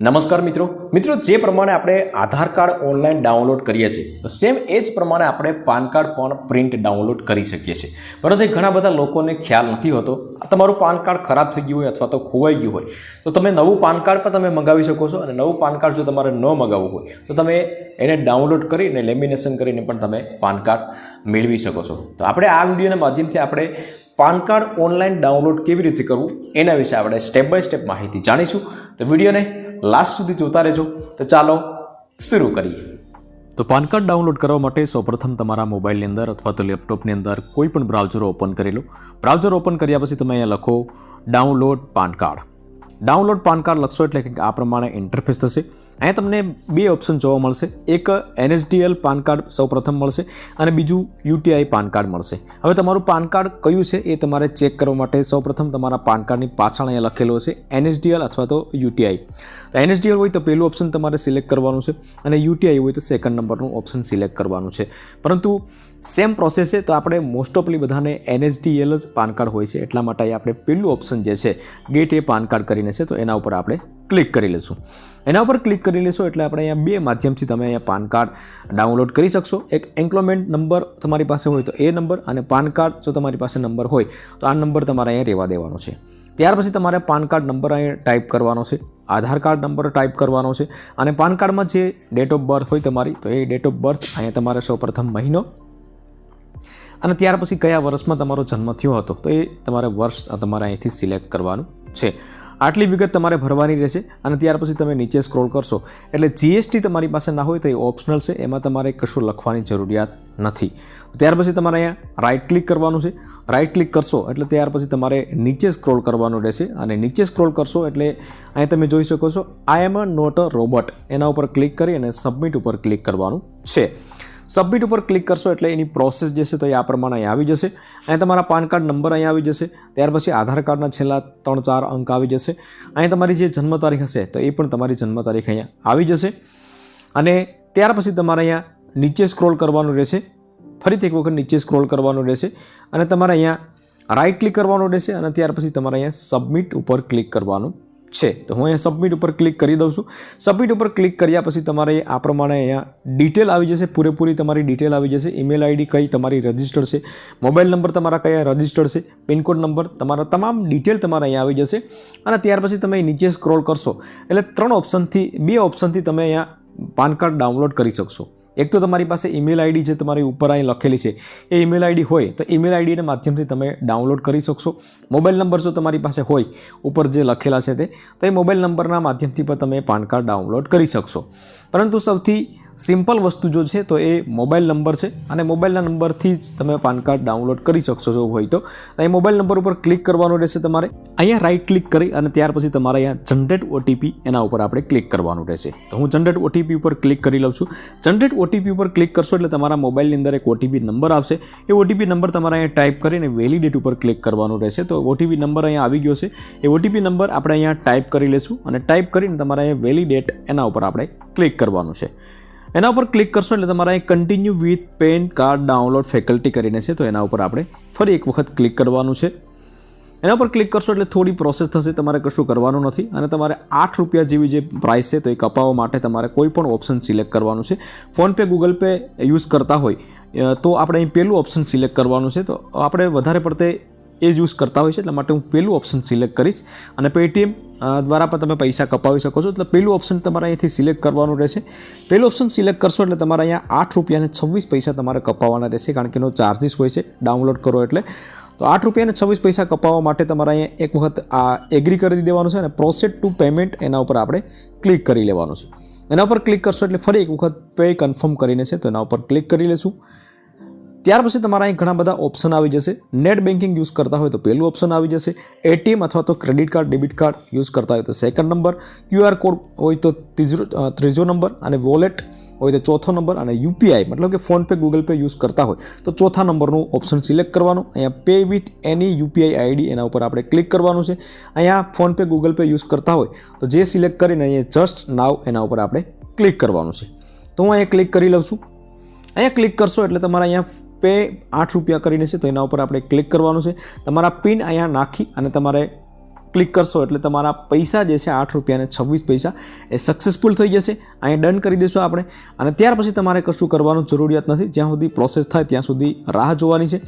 નમસ્કાર મિત્રો. મિત્રો, જે પ્રમાણે આપણે આધાર કાર્ડ ઓનલાઈન ડાઉનલોડ કરીએ છીએ સેમ એ જ પ્રમાણે આપણે પાન કાર્ડ પણ પ્રિન્ટ ડાઉનલોડ કરી શકીએ છીએ. પરંતુ ઘણા બધા લોકોને ખ્યાલ નથી હોતો તમારું પાન કાર્ડ ખરાબ થઈ ગયું હોય અથવા તો ખોવાઈ ગયું હોય, તો તમે નવું પાન કાર્ડ પણ તમે મંગાવી શકો છો અને નવું પાન કાર્ડ જો તમારે ન મગાવવું હોય, તો તમે એને ડાઉનલોડ કરીને, લેમિનેશન કરીને પણ તમે પાન કાર્ડ મેળવી શકો છો. તો આપણે આ વિડીયોના માધ્યમથી આપણે પાન કાર્ડ ઓનલાઈન ડાઉનલોડ કેવી રીતે કરવું, એના વિશે આપણે સ્ટેપ બાય સ્ટેપ માહિતી જાણીશું. તો વિડીયોને લાસ્ટ સુધી જોતા રહેજો. તો ચાલો શરૂ કરીએ. તો પાન કાર્ડ ડાઉનલોડ કરવા માટે સૌપ્રથમ તમારા મોબાઈલની અંદર અથવા તો લેપટોપની અંદર કોઈ પણ બ્રાઉઝર ઓપન કરી લો. બ્રાઉઝર ઓપન કર્યા પછી તમે અહીંયા લખો, download PAN card. Download PAN card લખશો એટલે કે આ પ્રમાણે ઇન્ટરફેસ થશે. અહીંયા તમને બે ઓપ્શન જોવા મળશે. એક એનએસડીએલ પાન કાર્ડ સૌપ્રથમ મળશે અને બીજું યુટીઆઈ પાન કાર્ડ મળશે. હવે તમારું પાન કાર્ડ કયું છે એ તમારે ચેક કરવા માટે સૌપ્રથમ તમારા પાન કાર્ડની પાછળ અહીંયા લખેલો હશે એનએસડીએલ અથવા તો યુટીઆઈ તો એનએસડીએલ હોય તો પહેલું ઓપ્શન તમારે સિલેક્ટ કરવાનું છે અને યુટીઆઈ હોય તો સેકન્ડ નંબરનું ઓપ્શન સિલેક્ટ કરવાનું છે. પરંતુ સેમ પ્રોસેસ છે તો આપણે મોસ્ટ ઓફલી બધાને એનએસડીએલ જ પાન કાર્ડ હોય છે એટલા માટે આપણે પહેલું ઓપ્શન જે છે ગેટ એ પાન કાર્ડ કરીને છે, તો એના ઉપર આપણે ક્લિક કરી લઈશું. એના ઉપર ક્લિક કરી લેશો એટલે આપણે અહીંયા બે માધ્યમથી તમે અહીંયા પાન કાર્ડ ડાઉનલોડ કરી શકશો. એક એન્ક્લોમેન્ટ નંબર તમારી પાસે હોય તો એ નંબર અને પાન કાર્ડ જો તમારી પાસે નંબર હોય તો આ નંબર તમારે અહીંયા રહેવા દેવાનો છે. ત્યાર પછી તમારે પાન કાર્ડ નંબર અહીંયા ટાઈપ કરવાનો છે, આધાર કાર્ડ નંબર ટાઈપ કરવાનો છે અને પાન કાર્ડમાં જે ડેટ ઓફ બર્થ હોય તમારી, તો એ ડેટ ઓફ બર્થ અહીંયા તમારે સૌપ્રથમ મહિનો અને ત્યાર પછી કયા વર્ષમાં તમારો જન્મ થયો હતો, તો એ તમારે વર્ષ તમારે અહીંથી સિલેક્ટ કરવાનું છે. આટલી વિગત તમારે ભરવાની રહેશે અને ત્યાર પછી તમે નીચે સ્ક્રોલ કરશો. એટલે જીએસટી તમારી પાસે ના હોય તો એ ઓપ્શનલ છે, એમાં તમારે કશું લખવાની જરૂરિયાત નથી. ત્યાર પછી તમારે અહીંયા રાઇટ ક્લિક કરવાનું છે. રાઇટ ક્લિક કરશો એટલે ત્યાર પછી તમારે નીચે સ્ક્રોલ કરવાનું રહેશે અને નીચે સ્ક્રોલ કરશો એટલે અહીંયા તમે જોઈ શકો છો આઈ એમ અ નોટ અ રોબોટ એના ઉપર ક્લિક કરી અને સબમિટ ઉપર ક્લિક કરવાનું છે. સબમિટ ઉપર ક્લિક કરશો એટલે એની પ્રોસેસ જે છે તો એ આ પ્રમાણે અહીં આવી જશે. અહીં તમારા પાન કાર્ડ નંબર અહીં આવી જશે. ત્યાર પછી આધાર કાર્ડના છેલ્લા ત્રણ ચાર અંક આવી જશે. અહીં તમારી જે જન્મ તારીખ હશે તો એ પણ તમારી જન્મ તારીખ અહીંયા આવી જશે. અને ત્યાર પછી તમારે અહીંયા નીચે સ્ક્રોલ કરવાનું રહેશે. ફરીથી એક વખત નીચે સ્ક્રોલ કરવાનું રહેશે. અને તમારે અહીંયા રાઇટ ક્લિક કરવાનું રહેશે અને ત્યાર પછી તમારે અહીંયા સબમિટ ઉપર ક્લિક કરવાનું છે. તો હું અહીંયા સબમિટ ઉપર ક્લિક કરી દઉં છું. સબમિટ ઉપર ક્લિક કર્યા પછી તમારે આ પ્રમાણે અહીંયા ડિટેલ આવી જશે. પૂરેપૂરી તમારી ડિટેલ આવી જશે. ઈમેલ આઈડી કઈ તમારી રજિસ્ટર્ડ છે. મોબાઈલ નંબર તમારા કયા રજિસ્ટર્ડ છે. પિનકોડ નંબર તમારા તમામ ડિટેલ તમારે અહીંયા આવી જશે. અને ત્યાર પછી તમે નીચે સ્ક્રોલ કરશો. એટલે ત્રણ ઓપ્શનથી બે ઓપ્શનથી તમે અહીંયા પાન કાર્ડ ડાઉનલોડ કરી શકશો. એક તો તમારી પાસે ઈમેલ આઈડી જે તમારી ઉપર અહીં લખેલી છે, એ ઈમેલ આઈડી હોય તો ઈમેલ આઈડીના માધ્યમથી તમે ડાઉનલોડ કરી શકશો. મોબાઈલ નંબર જો તમારી પાસે હોય, ઉપર જે લખેલા છે તે, તો એ મોબાઈલ નંબરના માધ્યમથી પણ તમે પાન કાર્ડ ડાઉનલોડ કરી શકશો. પરંતુ સૌથી સિમ્પલ વસ્તુ જો છે, તો એ મોબાઈલ નંબર છે અને મોબાઈલના નંબરથી જ તમે પાન કાર્ડ ડાઉનલોડ કરી શકશો જો હોય તો. એ મોબાઈલ નંબર ઉપર ક્લિક કરવાનું રહેશે તમારે. અહીંયા રાઈટ ક્લિક કરી અને ત્યાર પછી તમારે અહીંયા જનરેટ ઓટીપી એના ઉપર આપણે ક્લિક કરવાનું રહેશે. તો હું જનરેટ ઓટીપી ઉપર ક્લિક કરી લઉં છું. જનરેટ ઓટીપી ઉપર ક્લિક કરશો એટલે તમારા મોબાઈલની અંદર એક ઓટીપી નંબર આવશે. એ ઓટીપી નંબર તમારે અહીંયા ટાઈપ કરીને વેલિડેટ ઉપર ક્લિક કરવાનું રહેશે. તો ઓટીપી નંબર અહીંયા આવી ગયો છે. એ ઓટીપી નંબર આપણે અહીંયા ટાઈપ કરી લઈશું અને ટાઈપ કરીને તમારે અહીંયા વેલિડેટ એના ઉપર આપણે ક્લિક કરવાનું છે. એના ઉપર ક્લિક કરશો એટલે તમારે અહીં continue with PAN card download faculty કરીને છે, તો એના ઉપર આપણે ફરી એક વખત ક્લિક કરવાનું છે. એના પર ક્લિક કરશો એટલે થોડી પ્રોસેસ થશે, તમારે કશું કરવાનું નથી. અને તમારે આઠ રૂપિયા જેવી જે પ્રાઇસ છે, તો એ કપાવવા માટે તમારે કોઈ પણ ઓપ્શન સિલેક્ટ કરવાનું છે. ફોનપે ગૂગલ પે યુઝ કરતા હોય તો આપણે અહીં પહેલું ઓપ્શન સિલેક્ટ કરવાનું છે. તો આપણે વધારે પડતે એ જ યુઝ કરતા હોય છે, એટલા માટે હું પહેલું ઓપ્શન સિલેક્ટ કરીશ. અને પેટીએમ દ્વારા પણ તમે પૈસા કપાવી શકો છો, એટલે પહેલું ઓપ્શન તમારે અહીંથી સિલેક્ટ કરવાનું રહેશે. પહેલું ઓપ્શન સિલેક્ટ કરશો એટલે તમારે અહીંયા આઠ રૂપિયાને છવ્વીસ પૈસા તમારે કપાવવાના રહેશે, કારણ કે એનો ચાર્જિસ હોય છે ડાઉનલોડ કરો એટલે. તો આઠ રૂપિયાને છવ્વીસ પૈસા કપાવવા માટે તમારે અહીંયા એક વખત આ એગ્રી કરી દેવાનું છે અને પ્રોસેડ ટુ પેમેન્ટ એના ઉપર આપણે ક્લિક કરી લેવાનું છે. એના ઉપર ક્લિક કરશો એટલે ફરી એક વખત પે કન્ફર્મ કરીને છે, તો એના ઉપર ક્લિક કરી લેશું. ત્યાર પછી તમારા અહીં ઘણા બધા ઓપ્શન આવી જશે. નેટ બેન્કિંગ યુઝ કરતા હોય તો પહેલું ઓપ્શન આવી જશે. એટીએમ અથવા તો credit card debit card use કરતા હોય તો સેકન્ડ નંબર ક્યુઆર કોડ હોય તો ત્રીજો ત્રીજો નંબર અને વોલેટ હોય તો ચોથો નંબર અને યુપીઆઈ મતલબ કે ફોનપે ગૂગલ પે યુઝ કરતા હોય તો ચોથા નંબરનું ઓપ્શન સિલેક્ટ કરવાનું. અહીંયા pay with any UPI ID એના ઉપર આપણે ક્લિક કરવાનું છે. અહીંયા ફોનપે ગૂગલ પે યુઝ કરતા હોય તો જે સિલેક્ટ કરીને અહીંયા જસ્ટ નાવ એના ઉપર આપણે ક્લિક કરવાનું છે. તો હું અહીંયા ક્લિક કરી લઉં છું. અહીંયા ક્લિક કરશો એટલે તમારા અહીંયા પે આઠ રૂપિયા કરીને છે, તો એના ઉપર આપણે ક્લિક કરવાનું છે. તમારા પિન અહીંયા નાખી અને તમારે ક્લિક કરશો એટલે તમારા પૈસા જે છે, આઠ રૂપિયાને છવ્વીસ પૈસા એ સક્સેસફુલ થઈ જશે. અહીંયા ડન કરી દઈશું આપણે. અને ત્યાર પછી તમારે કશું કરવાનું જરૂરિયાત નથી. જ્યાં સુધી પ્રોસેસ થાય, ત્યાં સુધી રાહ જોવાની છે.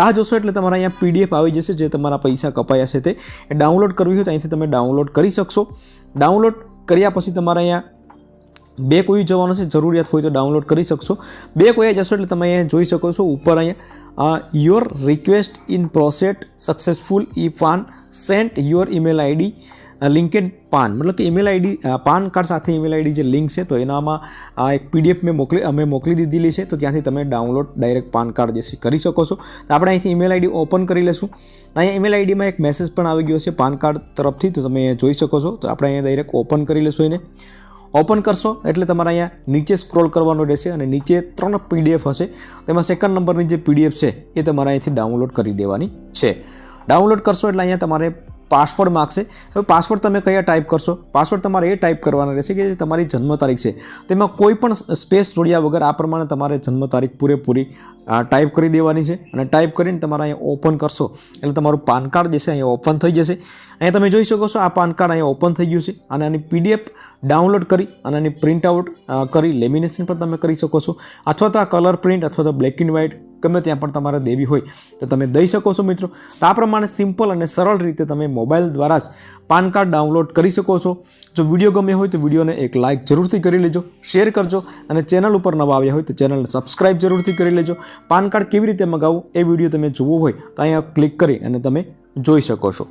રાહ જોશો એટલે તમારા અહીંયા પીડીએફ આવી જશે, જે તમારા પૈસા કપાયા છે તે. ડાઉનલોડ કરવી હોય તો અહીંથી તમે ડાઉનલોડ કરી શકશો. ડાઉનલોડ કર્યા પછી તમારે અહીંયા બે કોઈ જવાનું છે, જરૂરિયાત હોય તો ડાઉનલોડ કરી શકશો. બે કોઈ જશો એટલે તમે અહીંયા જોઈ શકો છો ઉપર અહીંયા your request in process successful e PAN sent your email ID linked PAN મતલબ કે ઈમેલ આઈડી પાન કાર્ડ સાથે ઈમેલ આઈડી જે લિંક છે, તો એનામાં આ એક પીડીએફ મેં મોકલી, અમે મોકલી દીધેલી છે, તો ત્યાંથી તમે ડાઉનલોડ ડાયરેક્ટ પાન કાર્ડ જે છે, કરી શકો છો. તો આપણે અહીંથી ઈમેલ આઈડી ઓપન કરી લઈશું. અહીંયા ઈમેલ આઈડીમાં એક મેસેજ પણ આવી ગયો છે પાન કાર્ડ તરફથી, તો તમે જોઈ શકો છો. તો આપણે અહીંયા ડાયરેક્ટ ઓપન કરી લઈશું એને. ઓપન કરશો એટલે તમારે અહીંયા નીચે સ્ક્રોલ કરવાનો રહેશે અને નીચે ત્રણ પીડીએફ હશે. તેમાં સેકન્ડ નંબરની જે પીડીએફ છે, એ તમારે અહીંથી ડાઉનલોડ કરી દેવાની છે. ડાઉનલોડ કરશો એટલે અહીંયા તમારે પાસવર્ડ માગશે. હવે પાસવર્ડ તમે કયા ટાઈપ કરશો? પાસવર્ડ તમારે એ ટાઈપ કરવાના રહેશે કે જે તમારી જન્મ તારીખ છે. તેમાં કોઈ પણ સ્પેસ જોડ્યા વગર આ પ્રમાણે તમારે જન્મ તારીખ પૂરેપૂરી ટાઈપ કરી દેવાની છે અને ટાઈપ કરીને તમારે અહીંયા ઓપન કરશો. એટલે તમારું પાન કાર્ડ જે છે અહીંયા ઓપન થઈ જશે. અહીંયા તમે જોઈ શકો છો આ પાન કાર્ડ અહીંયા ઓપન થઈ ગયું છે અને આની પીડીએફ ડાઉનલોડ કરી અને આની પ્રિન્ટ આઉટ કરી લેમિનેશન પણ તમે કરી શકો છો. અથવા તો આ કલર પ્રિન્ટ અથવા તો બ્લેક એન્ડ વ્હાઇટ ગમે ત્યાં પણ તમારે દેવી હોય તો તમે દઈ શકો છો મિત્રો. તો આ પ્રમાણે સિમ્પલ અને સરળ રીતે તમે મોબાઈલ દ્વારા જ પાન કાર્ડ ડાઉનલોડ કરી શકો છો. જો વીડિયો ગમ્યો હોય તો વિડીયોને એક લાઇક જરૂરથી કરી લેજો, શેર કરજો અને ચેનલ ઉપર નવા આવ્યા હોય તો ચેનલને સબસ્ક્રાઇબ જરૂરથી કરી લેજો. પાન કાર્ડ કેવી રીતે મગાવવું એ વીડિયો તમે જોવો હોય તો અહીંયા ક્લિક કરી અને તમે જોઈ શકો છો.